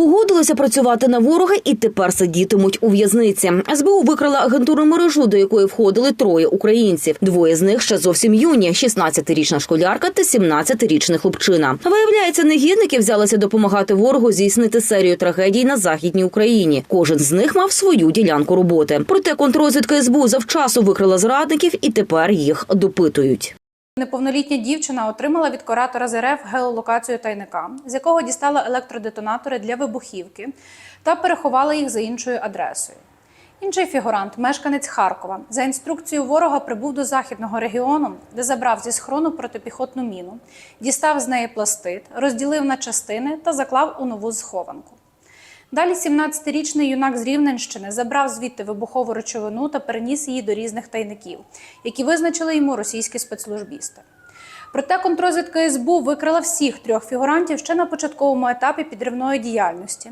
Погодилися працювати на ворога і тепер сидітимуть у в'язниці. СБУ викрала агентурну мережу, до якої входили троє українців. Двоє з них ще зовсім юні: – 16-річна школярка та 17-річний хлопчина. Виявляється, негідники взялися допомагати ворогу здійснити серію трагедій на західній Україні. Кожен з них мав свою ділянку роботи. Проте контррозвідка СБУ завчасу викрила зрадників і тепер їх допитують. Неповнолітня дівчина отримала від куратора з РФ геолокацію тайника, з якого дістала електродетонатори для вибухівки та переховала їх за іншою адресою. Інший фігурант, мешканець Харкова, за інструкцією ворога прибув до західного регіону, де забрав зі схрону протипіхотну міну, дістав з неї пластит, розділив на частини та заклав у нову схованку. Далі 17-річний юнак з Рівненщини забрав звідти вибухову речовину та переніс її до різних тайників, які визначили йому російські спецслужбісти. Проте контрозвідка СБУ викрила всіх трьох фігурантів ще на початковому етапі підривної діяльності